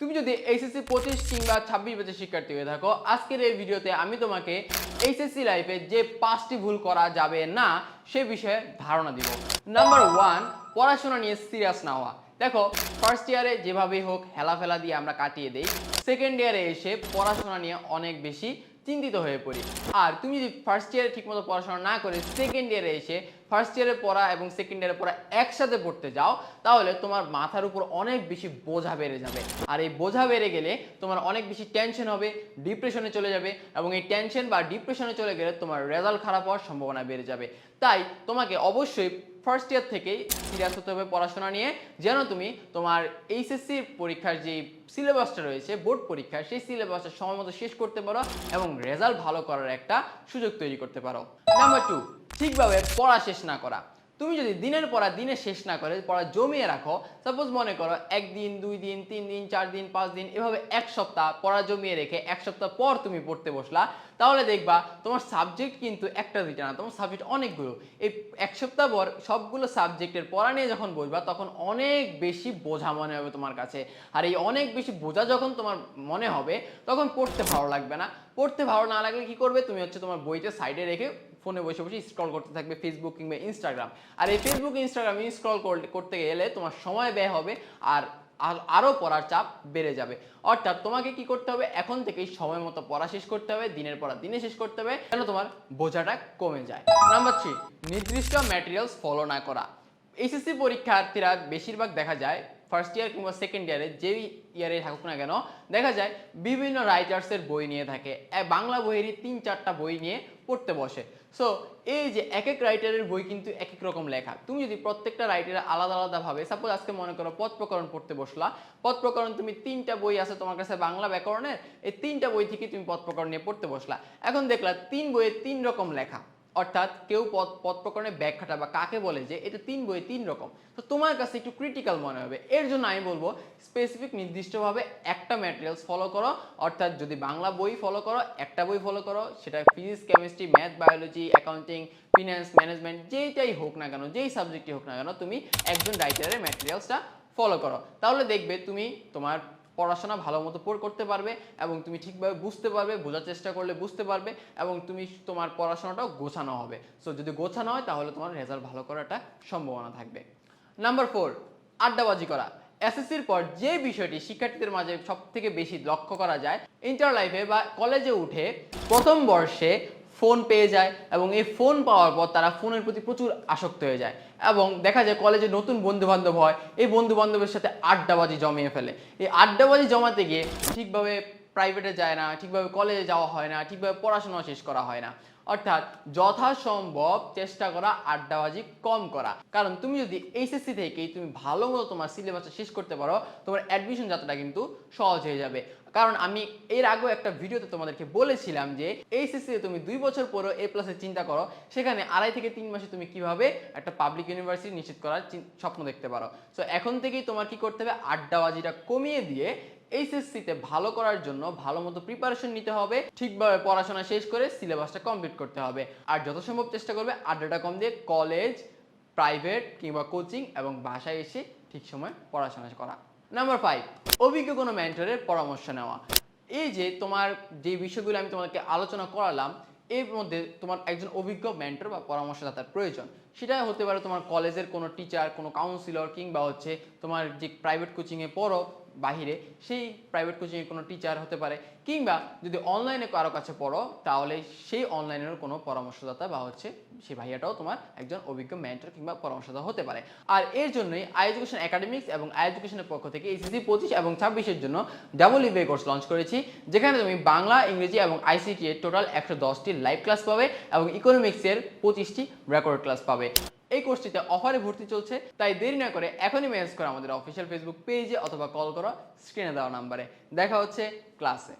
তুমি যদি এইচএসসি পঁচিশ কিংবা ছাব্বিশ বছর শিক্ষার্থী হয়ে থাকো, আজকের এই ভিডিওতে আমি তোমাকে এইচএসসি লাইফে যে পাঁচটি ভুল করা যাবে না, সে বিষয়ে ধারণা দিব। নাম্বার ওয়ান পড়াশোনা নিয়ে সিরিয়াস না হওয়া। দেখো ফার্স্ট ইয়ারে যেভাবেই হোক হেলাফেলা দিয়ে আমরা কাটিয়ে দেই সেকেন্ড ইয়ারে এসে পড়াশোনা নিয়ে অনেক বেশি চিন্তিত হয়ে পড়ি। আর তুমি যদি ফার্স্ট ইয়ারে ঠিকমতো পড়াশোনা না করে সেকেন্ড ইয়ারে এসে ফার্স্ট ইয়ারে পড়া এবং সেকেন্ড ইয়ারে পড়া একসাথে পড়তে যাও, তাহলে তোমার মাথার উপর অনেক বেশি বোঝা বেড়ে যাবে। আর এই বোঝা বেড়ে গেলে তোমার অনেক বেশি টেনশন হবে ডিপ্রেশনে চলে যাবে এবং এই টেনশন বা ডিপ্রেশনে চলে গেলে তোমার রেজাল্ট খারাপ হওয়ার সম্ভাবনা বেড়ে যাবে। তাই তোমাকে অবশ্যই ফার্স্ট ইয়ার থেকেই সিরিয়াস হতে হবে পড়াশোনা নিয়ে, যেন তুমি তোমার এইচএসসি পরীক্ষার যে সিলেবাসটা রয়েছে বোর্ড পরীক্ষা সেই সিলেবাসটা সময় মতো শেষ করতে পারো এবং রেজাল্ট ভালো করার একটা সুযোগ তৈরি করতে পারো। নাম্বার টু ঠিকভাবে পড়া শেষ না করা। তুমি যদি দিনের পড়া দিনে শেষ না করে, পড়া জমিয়ে রাখো সাপোজ মনে করো একদিন, দুই দিন, তিন দিন, চার দিন, পাঁচ দিন, এভাবে এক সপ্তাহ পড়া জমিয়ে রেখে এক সপ্তাহ পর তুমি পড়তে বসলা, তাহলে দেখবা তোমার সাবজেক্ট কিন্তু একটা দুইটা না, তোমার সাবজেক্ট অনেকগুলো। এই এক সপ্তাহ পর সবগুলো সাবজেক্টের পড়া নিয়ে যখন বসবা, তখন অনেক বেশি বোঝা মনে হবে তোমার কাছে। আর এই অনেক বেশি বোঝা যখন তোমার মনে হবে, তখন পড়তে ভালো লাগবে না। পড়তে ভালো না লাগলে কি করবে? তুমি হচ্ছে তোমার বইটা সাইডে রেখে ফোনে বসে বসে স্ক্রল করতে থাকবে ফেসবুক কিংবা ইনস্টাগ্রাম আর এই ফেসবুক ইনস্টাগ্রাম স্ক্রল করতে গেলে তোমার সময় ব্যয় হবে আর আর- আরও পড়ার চাপ বেড়ে যাবে। অর্থাৎ তোমাকে কি করতে হবে? এখন থেকেই সময় মতো পড়া শেষ করতে হবে, দিনের পড়া দিনে শেষ করতে হবে, যেন তোমার বোঝাটা কমে যায়। নাম্বার থ্রি নির্দিষ্ট ম্যাটেরিয়ালস ফলো না করা। এইচএসসি পরীক্ষার্থীরা বেশিরভাগ দেখা যায় ফার্স্ট ইয়ার কিংবা সেকেন্ড ইয়ারে যেই ইয়ারে থাকুক না কেন, দেখা যায় বিভিন্ন রাইটার্সের বই নিয়ে থাকে। বাংলা বইয়েরই তিন চারটা বই নিয়ে পড়তে বসে। সো এই যে এক এক রাইটারের বই কিন্তু এক এক রকম লেখা। তুমি যদি প্রত্যেকটা রাইটারের আলাদা আলাদাভাবে সাপোজ আজকে মনে করো পথ প্রকরণ পড়তে বসলা। পথ প্রকরণ তুমি তিনটা বই আছে তোমার কাছে বাংলা ব্যাকরণের, এই তিনটা বই থেকে তুমি পথ প্রকরণ নিয়ে পড়তে বসলা। এখন দেখলা তিন বইয়ে তিন রকম লেখা। অর্থাৎ কেউ পদ পদ প্রকরণের ব্যাখ্যাটা বা কাকে বলে যে এটা তিন বই তিন রকম। তো তোমার কাছে একটু ক্রিটিক্যাল মনে হবে। এর জন্য আমি বলব স্পেসিফিক নির্দিষ্টভাবে একটা ম্যাটেরিয়ালস ফলো করো। অর্থাৎ যদি বাংলা বই ফলো করো, একটা বই ফলো করো, সেটা physics chemistry math biology accounting finance management যেইটাই হোক না কেন, যেই সাবজেক্টই হোক না কেন, তুমি একজন রাইটারের ম্যাটেরিয়ালসটা ফলো করো। তাহলে দেখবে তুমি তোমার পড়াশোনা ভালো মতো পড়, করতে পারবে এবং তুমি ঠিকভাবে বুঝতে পারবে, বোঝার চেষ্টা করলে বুঝতে পারবে এবং তুমি তোমার পড়াশোনাটাও গোছানো হবে। সো যদি গোছানো হয় তাহলে তোমার রেজাল্ট ভালো করার একটা সম্ভাবনা থাকবে। নাম্বার ফোর আড্ডাবাজি করা। এসএসসির পর যে বিষয়টি শিক্ষার্থীদের মাঝে সব থেকে বেশি লক্ষ্য করা যায় ইন্টার লাইফে বা কলেজে উঠে প্রথম বর্ষে ফোন পেয়ে যায় এবং এই ফোন পাওয়ার পর তারা ফোনের প্রতি প্রচুর আসক্ত হয়ে যায় এবং দেখা যায় কলেজে নতুন বন্ধুবান্ধব হয়, এই বন্ধুবান্ধবের সাথে আড্ডাবাজি জমিয়ে ফেলে। এই আড্ডাবাজি জমাতে গিয়ে ঠিকভাবে প্রাইভেটে যায় না, ঠিকভাবে কলেজে যাওয়া হয় না, ঠিকভাবে পড়াশোনা শেষ করা হয় না। অর্থাৎ যথাসম্ভব চেষ্টা করা, আড্ডাবাজি কম করা। কারণ তুমি যদি এইচএসসি থেকেই তুমি ভালো মতো তোমার সিলেবাসটা শেষ করতে পারো, তোমার অ্যাডমিশন যাত্রাটা কিন্তু সহজ হয়ে যাবে। কারণ আমি এর আগেও একটা ভিডিওতে তোমাদেরকে বলেছিলাম যে এইচএসসি তুমি দুই বছর পরও এ প্লাসের চিন্তা করো, সেখানে আড়াই থেকে তিন মাসে তুমি কীভাবে একটা পাবলিক ইউনিভার্সিটি নিশ্চিত করার স্বপ্ন দেখতে পারো। সো এখন থেকেই তোমার কি করতে হবে? আড্ডাবাজিটা কমিয়ে দিয়ে এইচএসসিতে ভালো করার জন্য ভালো মতো প্রিপারেশন নিতে হবে, ঠিকভাবে পড়াশোনা শেষ করে সিলেবাসটা কমপ্লিট করতে হবে। আর যত সম্ভব চেষ্টা করবে আড্ডাটা কম দিয়ে কলেজ প্রাইভেট কিংবা কোচিং এবং বাসায় এসে ঠিক সময় পড়াশোনা করা। নাম্বার ফাইভ অভিজ্ঞ কোনো মেন্টরের পরামর্শ নেওয়া। এই যে তোমার যে বিষয়গুলো আমি তোমাকে আলোচনা করালাম, এর মধ্যে তোমার একজন অভিজ্ঞ মেন্টর বা পরামর্শদাতার প্রয়োজন। সেটা হতে পারে তোমার কলেজের কোনো টিচার কোনো কাউন্সিলর কিংবা হচ্ছে তোমার যে প্রাইভেট কোচিংয়ে পড়ো বাহিরে, সেই প্রাইভেট কোচিংয়ের কোনো টিচার হতে পারে। কিংবা যদি অনলাইনে কারও কাছে পড়ো, তাহলে সেই অনলাইনের কোনো পরামর্শদাতা বা হচ্ছে সেই ভাইয়াটাও তোমার একজন অভিজ্ঞ মেন্টর কিংবা পরামর্শদাতা হতে পারে। আর এর জন্যই আই এডুকেশন একাডেমিক্স এবং আই এডুকেশনের পক্ষ থেকে এইচএসসি পঁচিশ এবং ছাব্বিশের জন্য ডাবল ইভে কোর্স লঞ্চ করেছি, যেখানে তুমি বাংলা, ইংরেজি এবং আইসিটি এর টোটাল একশো দশটি লাইভ ক্লাস পাবে এবং ইকোনমিক্সের পঁচিশটি রেকর্ড ক্লাস পাবে। এই কোর্সটিতে অফারে ভর্তি চলছে, তাই দেরি না করে এখনই মেসেজ করো আমাদের অফিসিয়াল ফেসবুক পেজে অথবা কল করো স্ক্রিনে দেওয়া নাম্বারে দেখা হচ্ছে ক্লাসে